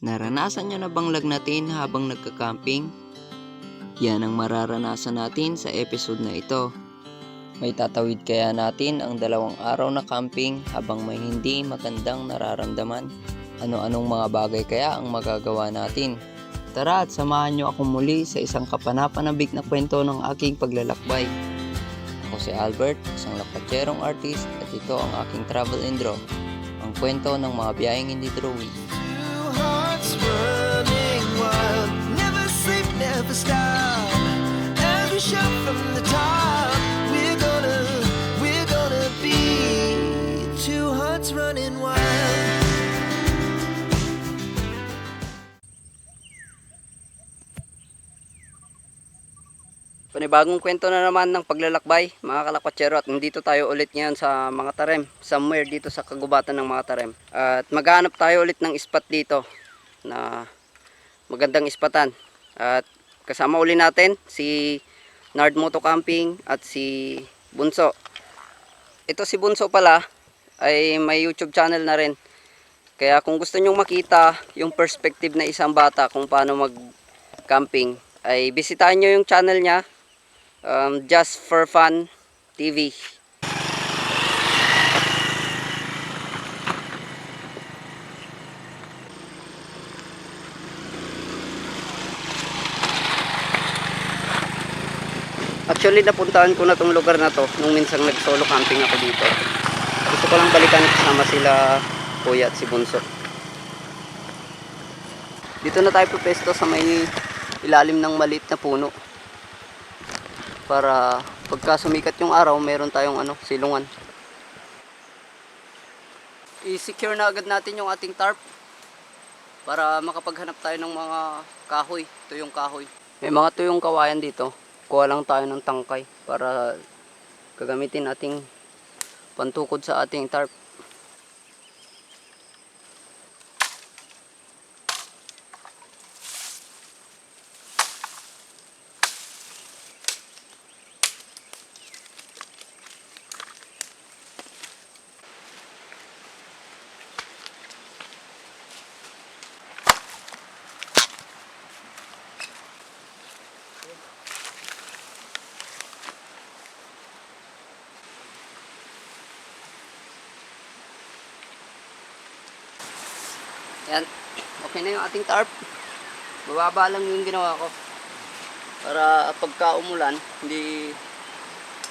Naranasan nyo na bang lagnatin habang nagka-camping? Yan ang mararanasan natin sa episode na ito. May tatawid kaya natin ang dalawang araw na camping habang may hindi magandang nararamdaman. Ano-anong mga bagay kaya ang magagawa natin? Tara at samahan nyo ako muli sa isang kapanapanabik na kwento ng aking paglalakbay. Ako si Albert, isang lakpatserong artist at ito ang aking travel and draw. Ang kwento ng mga biyaheng hindi drawing. Running wild, never sleep, never stop. As we from the top, we're gonna, we're gonna be two hearts running wild. Panibagong kwento na naman ng paglalakbay, mga kalakwatsero at nandito tayo ulit ngayon sa mga tarem, somewhere dito sa kagubatan ng mga tarem. At maghanap tayo ulit ng spot dito na magandang ispatan. At kasama uli natin si Nard Moto Camping at si Bunso. Ito si Bunso pala ay may YouTube channel na rin. Kaya kung gusto nyong makita yung perspective na isang bata kung paano mag camping ay bisitahin nyo yung channel niya um, Just for Fun TV. Actually, napuntahan ko na tong lugar na to nung minsang nag-solo camping ako dito. Gusto ko lang balikan kasama sila kuya at si Bunso. Dito na tayo pupesto sa may ilalim ng maliit na puno. Para pagka sumikat yung araw, meron tayong ano, silungan. I-secure na agad natin yung ating tarp para makapaghanap tayo ng mga kahoy, tuyong kahoy. May mga tuyong kawayan dito. Kuha lang tayo ng tangkay para gagamitin nating pantukod sa ating tarp. Yan. Okay na yung ating tarp. Bababa lang yung ginawa ko. Para pagka umulan, hindi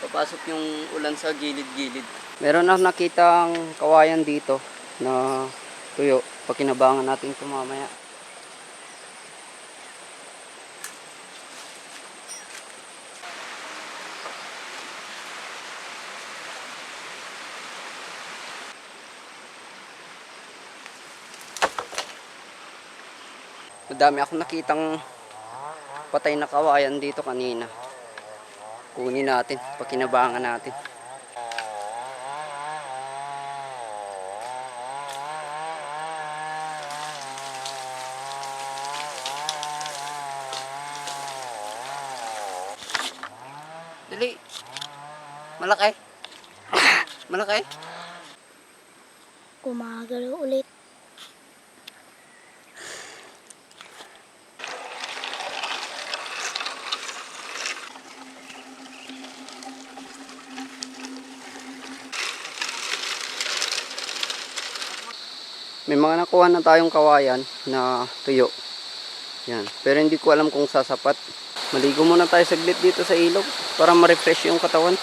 papasok yung ulan sa gilid-gilid. Meron ako nakitang kawayan dito na tuyo. Pakinabangan natin ito mamaya. Madami ako nakitang patay na kawayan dito kanina. Kunin natin, pakinabangan natin. Dali. Malaki. Malaki. Gumagalaw ulit. May mga nakuha na tayong kawayan na tuyo. Yan. Pero hindi ko alam kung sasapat. Maligo muna tayo saglit dito sa ilog para ma-refresh yung katawan.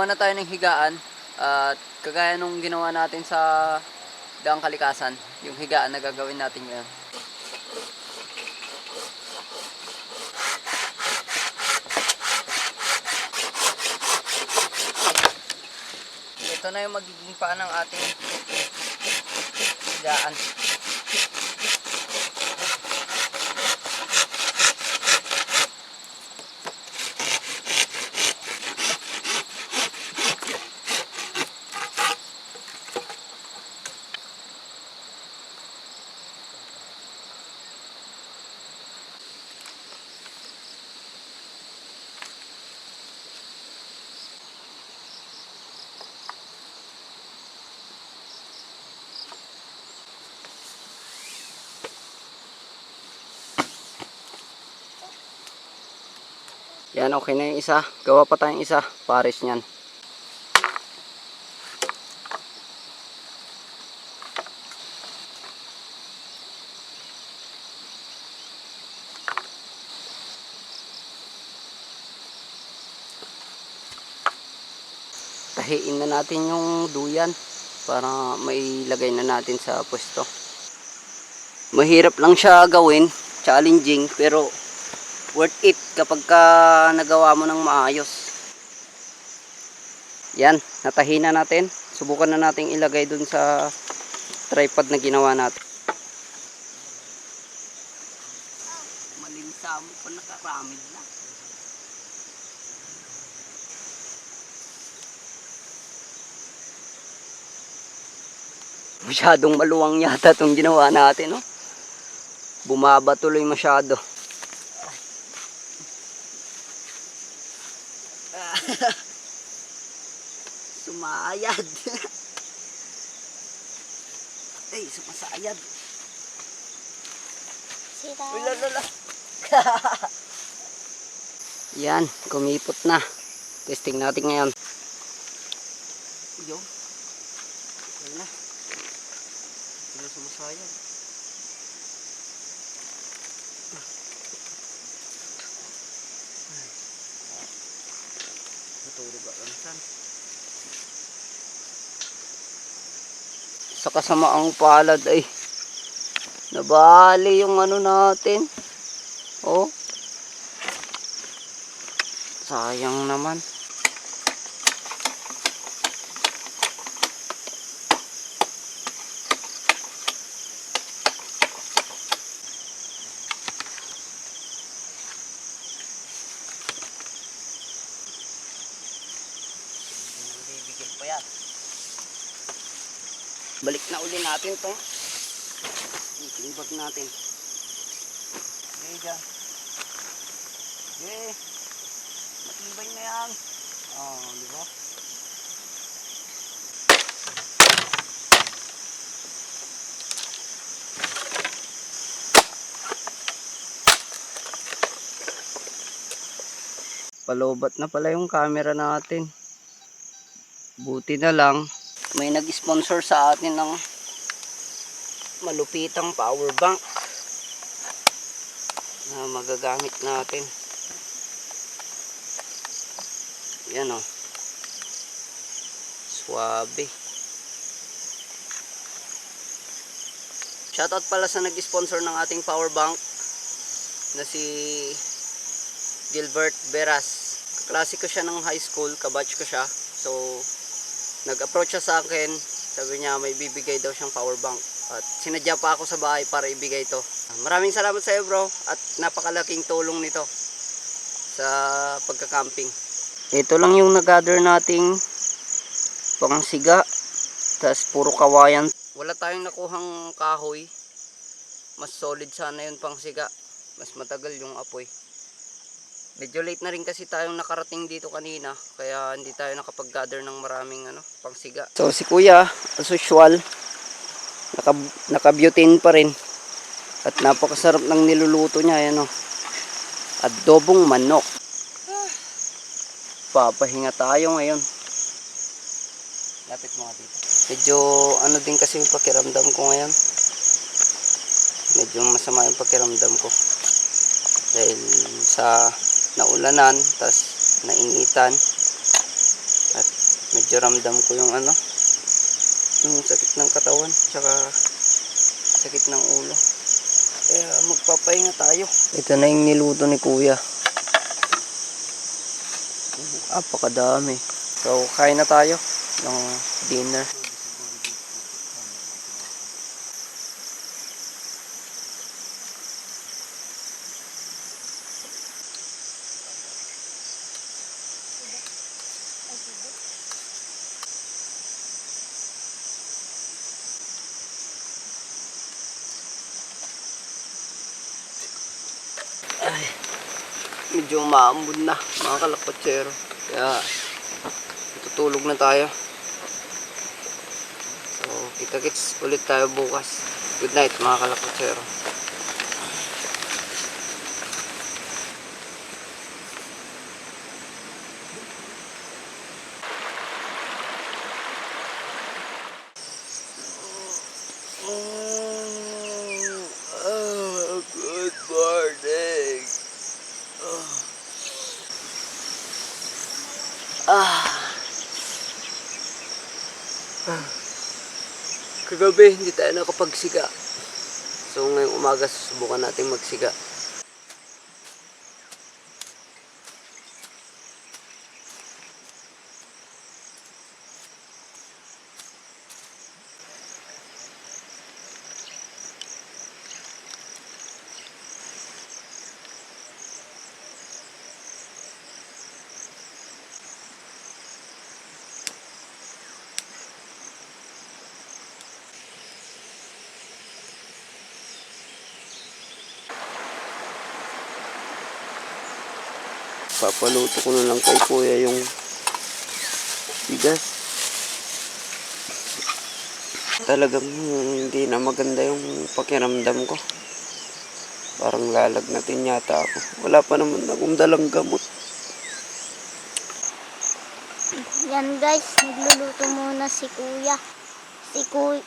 Gagawa na tayo ng higaan at kagaya nung ginawa natin sa daang kalikasan, yung higaan na gagawin natin ngayon. Ito na yung magiging paan ng ating higaan. Yan, okay na yung isa. Gawa pa tayong isa. Pares niyan. Tahiin na natin yung duyan para mailagay na natin sa pwesto. Mahirap lang siya gawin, challenging, pero worth it kapag ka nagawa mo ng maayos. Yan, natahi na natin. Subukan na natin ilagay dun sa tripod na ginawa natin. Malinsamo pa nakaramid na. Masyadong maluwang yata itong ginawa natin, no? Bumaba tuloy masyado. Sumayad. Ay, sumasayad. Sira. Uy, lala. Yan, kumipot na. Testing natin ngayon. Yo. Ayun na. Hindi na sumasayad. Matulog ako minsan. Sa kasamaang palad ay nabali yung ano natin. Oh. Sayang naman. Bibigyan pa yan. Balik na uli natin tong itingbag natin. Okay, dyan. Okay. Matibay na yan. Oh, di ba? Palobat na pala yung camera natin. Buti na lang may nag-sponsor sa atin ng malupitang power bank na magagamit natin. Yan o. Suwabe. Shoutout pala sa nag-sponsor ng ating power bank na si Gilbert Beras. Kaklase ko siya ng high school, kabatch ko siya. So, nag-approach siya sa akin. Sabi niya may bibigay daw siyang power bank. At sinadya pa ako sa bahay para ibigay to. Maraming salamat sa iyo bro. At napakalaking tulong nito sa pagka-camping. Ito lang yung nag-gather nating pangsiga. Tapos puro kawayan. Wala tayong nakuhang kahoy. Mas solid sana yun pangsiga. Mas matagal yung apoy. Medyo late na rin kasi tayong nakarating dito kanina. Kaya hindi tayo nakapag-gather ng maraming ano, pangsiga. So si kuya, as usual, naka, naka-butane pa rin. At napakasarap ng niluluto niya. Ayan o. Adobong manok. Papahinga tayo ngayon. Lapit mga dito. Medyo ano din kasi yung pakiramdam ko ngayon. Medyo masama yung pakiramdam ko. Dahil sa naulanan, tas nainitan. At medyo ramdam ko yung ano, yung sakit ng katawan, tsaka sakit ng ulo. Kaya magpapahinga tayo. Ito na yung niluto ni kuya. Apakadami. So, kain na tayo ng dinner. Medyo umaambon na mga kalakotsero. Kaya tutulog na tayo. So, kita-kits ulit tayo bukas. Good night mga kalakotsero. Ah. Ah. Kagabi, hindi tayo nakapagsiga. So ngayong umaga, susubukan natin magsiga. Papaluto ko na lang kay kuya yung bigas. Talagang hindi na maganda yung pakiramdam ko. Parang lalagnatin yata ako. Wala pa naman akong dalang gamot. Yan guys, nagluluto muna si Kuya. Si, Kuy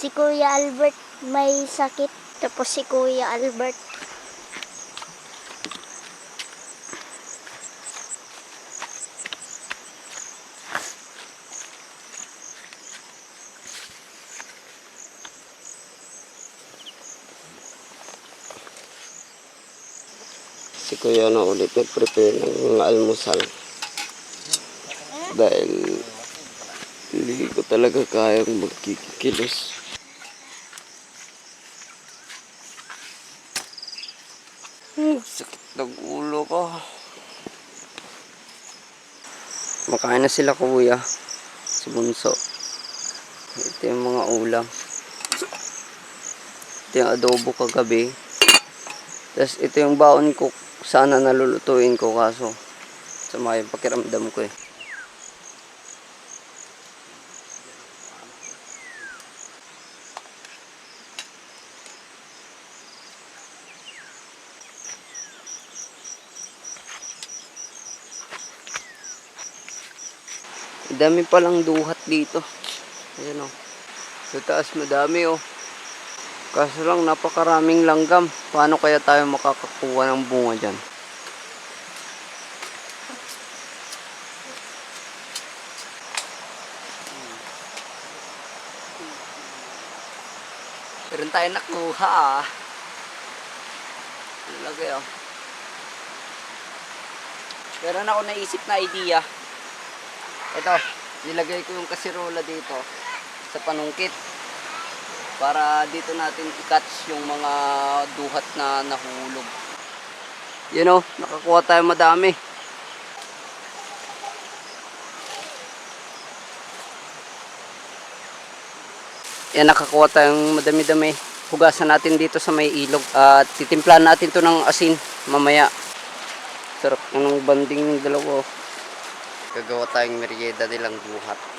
si Kuya Albert may sakit. Tapos si Kuya Albert. Si kuya na ulit nag-prepare ng almusal. Dahil hindi ko talaga kayang magkikilos. Hmm, sakit ng ulo ko. Makain na sila kuya. Si Bunso. Ito yung mga ulam. Ito yung adobo kagabi. Tapos ito yung baon ko sana nalulutuin ko kaso sama yung pakiramdam ko eh. Dami palang duhat dito. Ayan o. Sa taas madami o. Kaso lang napakaraming langgam. Paano kaya tayo makakakuha ng bunga dyan? Meron tayo nakuha ah. Nalagay oh. Meron ako naisip na idea. Ito, nilagay ko yung kasirola dito sa panungkit para dito natin i-catch yung mga duhat na nahulog. You know, nakakuha tayo madami. Yan, nakakuha tayong madami-dami. Hugasan natin dito sa may ilog. At titimplan natin to ng asin mamaya. Sarap ng banding ng dalawa. oh. Gagawa tayong merienda nilang duhat.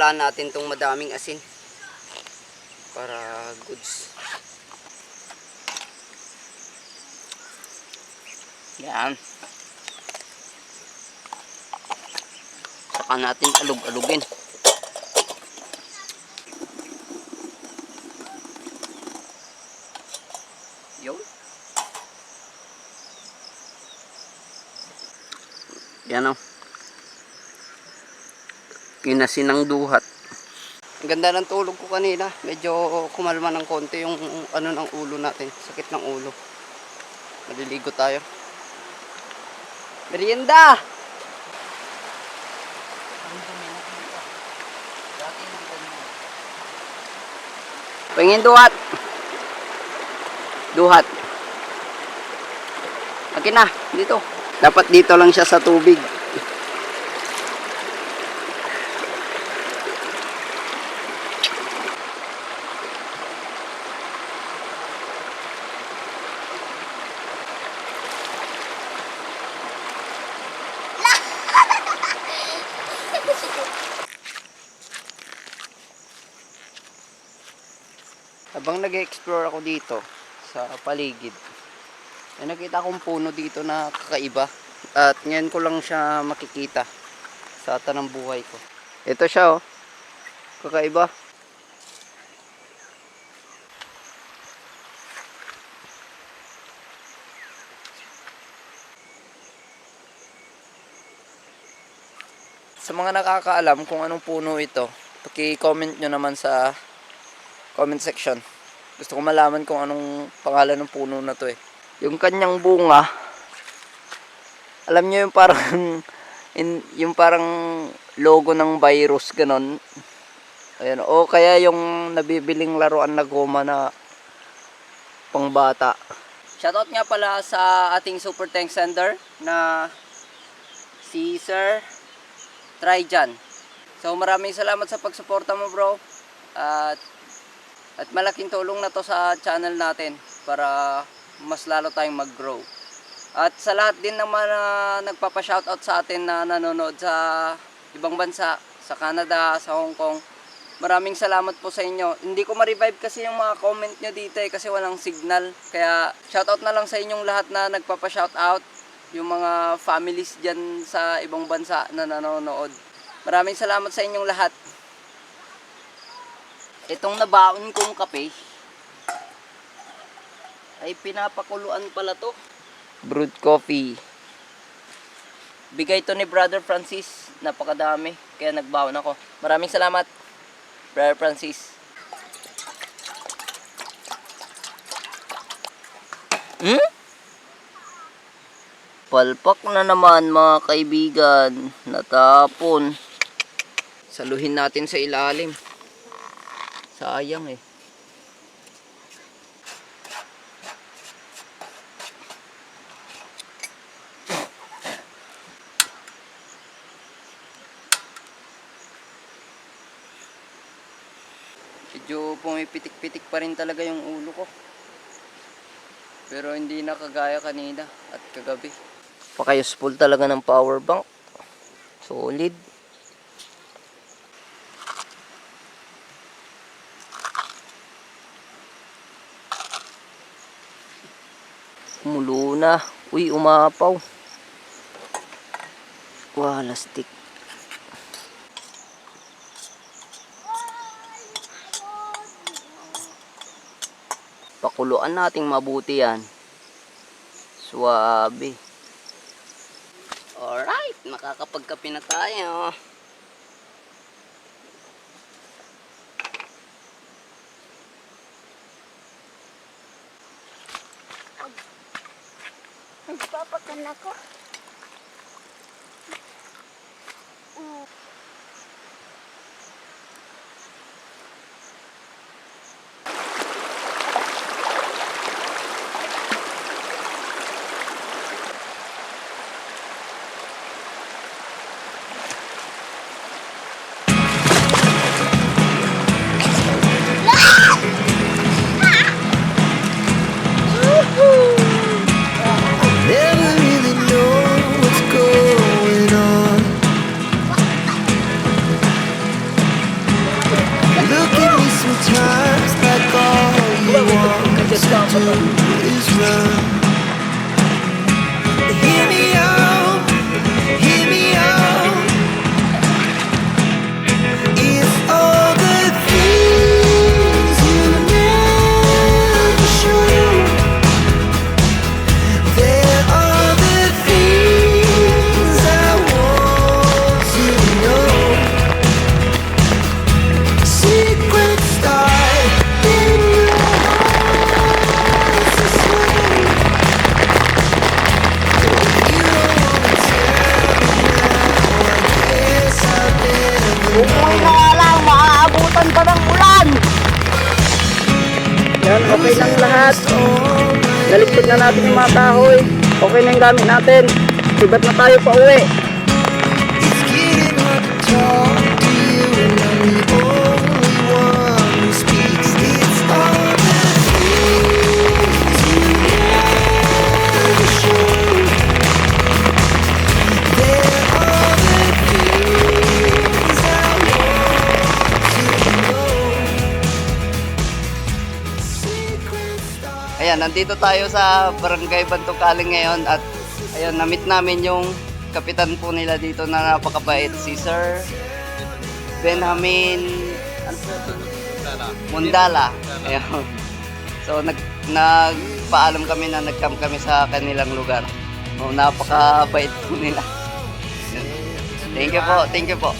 Titimplahan natin tong madaming asin para goods. Yan. Saka natin alug-alugin. Yun. Yan o. Kinasin ng duhat. Ang ganda ng tulog ko kanina. Medyo kumalma ng konti yung ano ng ulo natin. Sakit ng ulo. Maliligo tayo. Merienda! Pingin duhat. Duhat. Akin na, dito. Dapat dito lang siya sa tubig. Habang nag-explore ako dito sa paligid, ay nakita akong puno dito na kakaiba. At ngayon ko lang siya makikita sa tanang buhay ko. Ito siya oh. Kakaiba. Sa mga nakakaalam kung anong puno ito, paki-comment nyo naman sa comment section. Gusto ko malaman kung anong pangalan ng puno na to eh. Yung kanyang bunga, alam nyo yung parang, in, yung parang logo ng virus, ganon. Ayan, o kaya yung nabibiling laruan na goma na pangbata. Shoutout nga pala sa ating super tank sender na si Sir Trijan. So maraming salamat sa pagsuporta mo bro. At at malaking tulong na to sa channel natin para mas lalo tayong mag-grow. At sa lahat din naman na nagpapa-shoutout sa atin na nanonood sa ibang bansa, sa Canada, sa Hong Kong. Maraming salamat po sa inyo. Hindi ko ma-revive kasi yung mga comment nyo dito eh, kasi walang signal. Kaya shoutout na lang sa inyong lahat na nagpapa-shoutout. Yung mga families dyan sa ibang bansa na nanonood. Maraming salamat sa inyong lahat. Itong nabaon kong kape ay pinapakuluan pala to. Brewed coffee. Bigay to ni Brother Francis. Napakadami. Kaya nagbaon ako. Maraming salamat, Brother Francis. Hmm? Palpak na naman mga kaibigan. Natapon. Saluhin natin sa ilalim. Sayang eh. Medyo pumipitik-pitik pa rin talaga yung ulo ko. Pero hindi na kagaya kanina at kagabi. Paka-useful talaga ng power bank. Solid. Kumulo na. Uy, umapaw. Wah, lastik. Pakuluan nating mabuti yan. Suwabe. Alright, makakapagkape na tayo. Nagpapakan ako. Never 嗯。okay lang lahat. Naligpit na natin yung mga kahoy. Okay na yung gamit natin. Sibat na tayo pa uwi. Ayan, nandito tayo sa Barangay Bantukaling ngayon at ayun, na-meet namin yung kapitan po nila dito na napakabait, si Sir Benjamin? Mundala. Ayun. So nag nagpaalam kami na nag-camp kami sa kanilang lugar. Oh, napakabait po nila. Thank you po, thank you po.